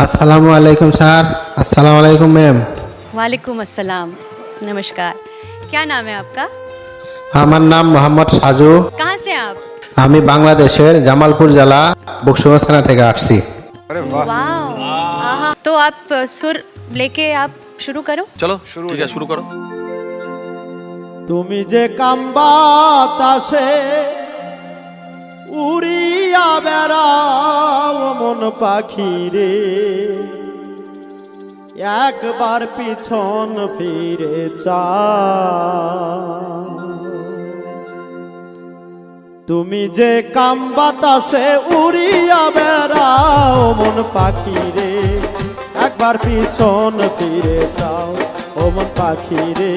আসসালামু আলাইকুম স্যার আসসালামু আলাইকুম ম্যাম वालेकुम अस्सलाम नमस्कार क्या नाम है आपका আমার নাম মোহাম্মদ সাজু कहाँ से आप আমি বাংলাদেশের জামালপুর জেলা বকশুগঞ্জ থানা থেকে আসছি वाओ आहा तो आप अ, सुर लेके आप शुरू करो চলো শুরু ঠিক আছে শুরু করো তুমি যে কাম্বাতাসে উড়িয়া বেড়াও মন পাখি রে। একবার পিছন ফিরে চা তুমি যে কাম বাতাসে উড়িয়া বেড়াও মন পাখি রে। একবার পিছন ফিরে যাও ও মন পাখি রে।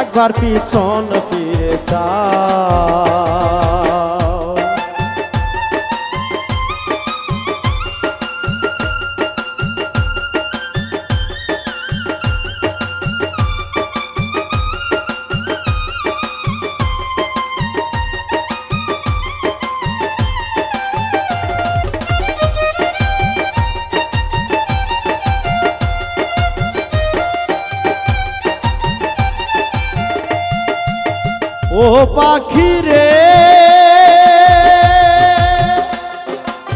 একবার পিছন ফিরে যাও ও পাখি রে।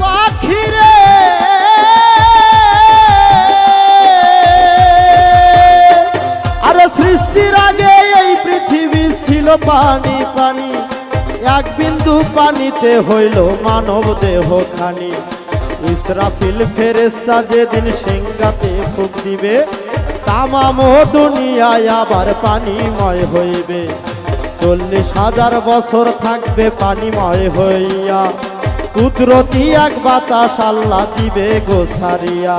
পাখি রে। আরে সৃষ্টির আগে এই পৃথিবী ছিল পানি পানি। এক বিন্দু পানিতে হইল মানব দেহ খানি ইসরাফিল ফেরেস্তা যেদিন সিংগাতে ফুক দিবে, তামাম দুনিয়ায় আবার পানিময় হইবে। চল্লিশ হাজার বছর থাকবে পানিময় হইয়া। কুদরতি এক বাতাস আল্লাহ দিবে গোসারিয়া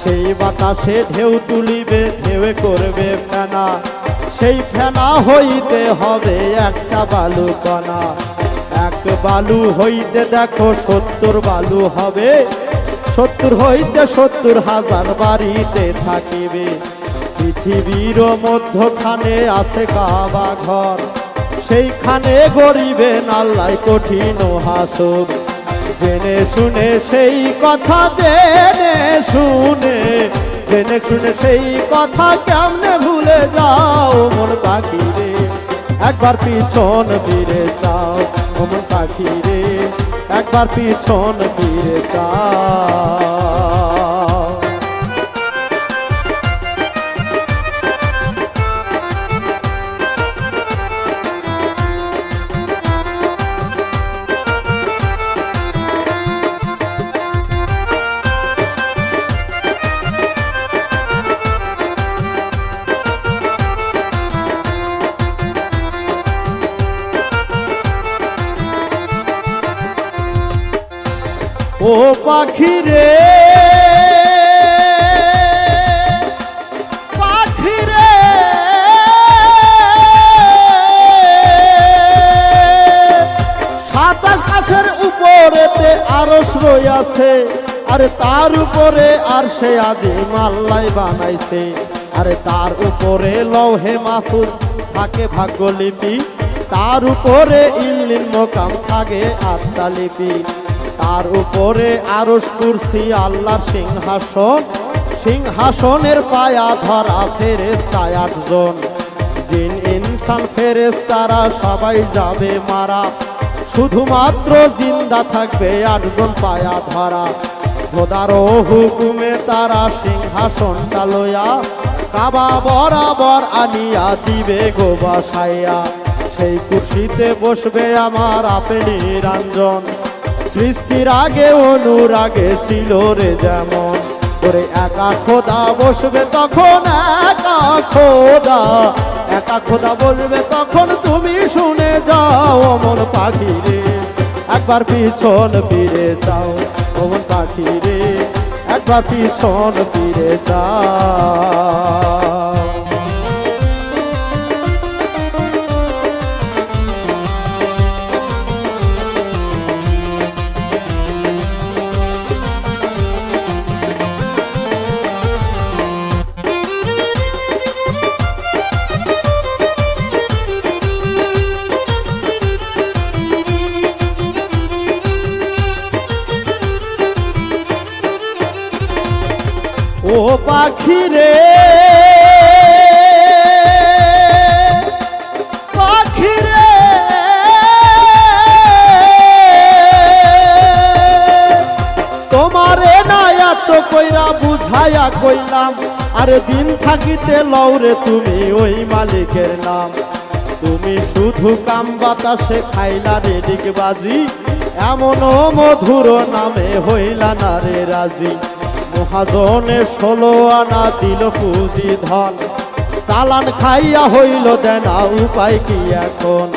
সেই বাতাসে ঢেউ তুলিবে, ঢেউে করবে ফেনা। সেই ফেনা হইতে হবে একটা বালু কণা এক বালু হইতে দেখো সত্তর বালু হবে। সত্তর হইতে সত্তর হাজার বাড়িতে থাকিবে। পৃথিবীর মধ্যখানে আছে কাবা ঘর। সেইখানে গরিবেন আল্লাহ কঠিন হাসর। জেনে শুনে সেই কথা, জেনে শুনে জেনে শুনে সেই কথা কেমনে ভুলে যাও মন পাখি রে? একবার পিছন ফিরে যাও মন পাখি রে, একবার পিছন ফিরে যাও। ও পাখি রে। পাখি রে। সাতাশ মাসের উপরেতে আরস রইয়াছে, আরে তার উপরে আর সে আজি মাল্লাই বানাইছে। আরে তার উপরে লৌহে মাহফুজ থাকে ভাগ্যলিপি, তার উপরে ইল্লিন মোকাম থাকে আত্মালিপি। তার উপরে আরস কুরসি, আল্লাহর সিংহাসন। সিংহাসনের পায়া ধরা ফেরেস্তায় আটজন। জিন, ইনসান ফেরেস্তারা সবাই যাবে মারা। শুধুমাত্র জিন্দা থাকবে আটজন পায়া ধরা। খোদার হুকুমে তারা সিংহাসনটা লয়া, কাবা বরাবর আনিয়া দিবে গো বাসাইয়া সেই কুর্সিতে বসবে আমার আপেলি রাঞ্জন সৃষ্টির আগে অনুরাগে ছিল রে যেমন। ওরে একা খোদা বসবে তখন একা খোদা। একা খোদা বলবে তখন তুমি শুনে যাও অমন পাখি রে। একবার পিছন ফিরে যাও অমন পাখি রে। একবার পিছন ফিরে যাও। পাখি রে পাখি রে তোমারে না এত কইরা বুঝাইয়া কইলাম, আরে দিন থাকিতে লওরে তুমি ওই মালিকের নাম। তুমি শুধু কাম বাতাসে খাইলা রে ডিগবাজি, এমনও মধুর নামে হইলা না রে রাজি। মহাজনে ষোলো আনা দিল পুঁজি ধন। চালান খাইয়া হইল দেনা, উপায় কি এখন?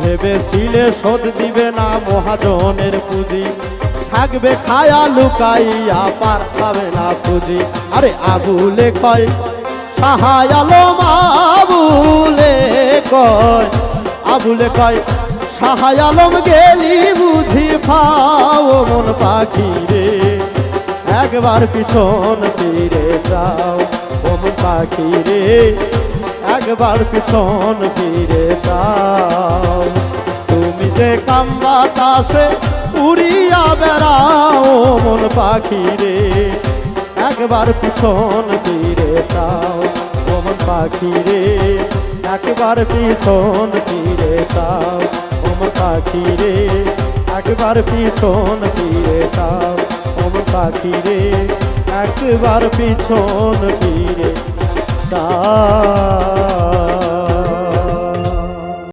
ভেবেছিলে শোধ দিবে না মহাজনের পুঁজি? থাকবে খায়া লুকাইয়া, পার পাবে না পুঁজি। আরে আবুলে কয়, সাহায় আলম আবুলে কয় আবুলে কয়, সাহায় আলম গেলি বুঝি পাও মন পাখি রে। একবার পিছন ফিরে যাও ও মন পাখি রে। একবার পিছন ফিরে যাও। তুমি যে কাম বাতাসে উড়িয়া বেড়াও মন পাখি রে। একবার পিছন ফিরে যাও ও মন পাখি রে। একবার পিছন ফিরে যাও ও মন পাখি রে। একবার পিছন ফিরে যাও। ও মন পাখি রে একবার পিছন ফিরে যাও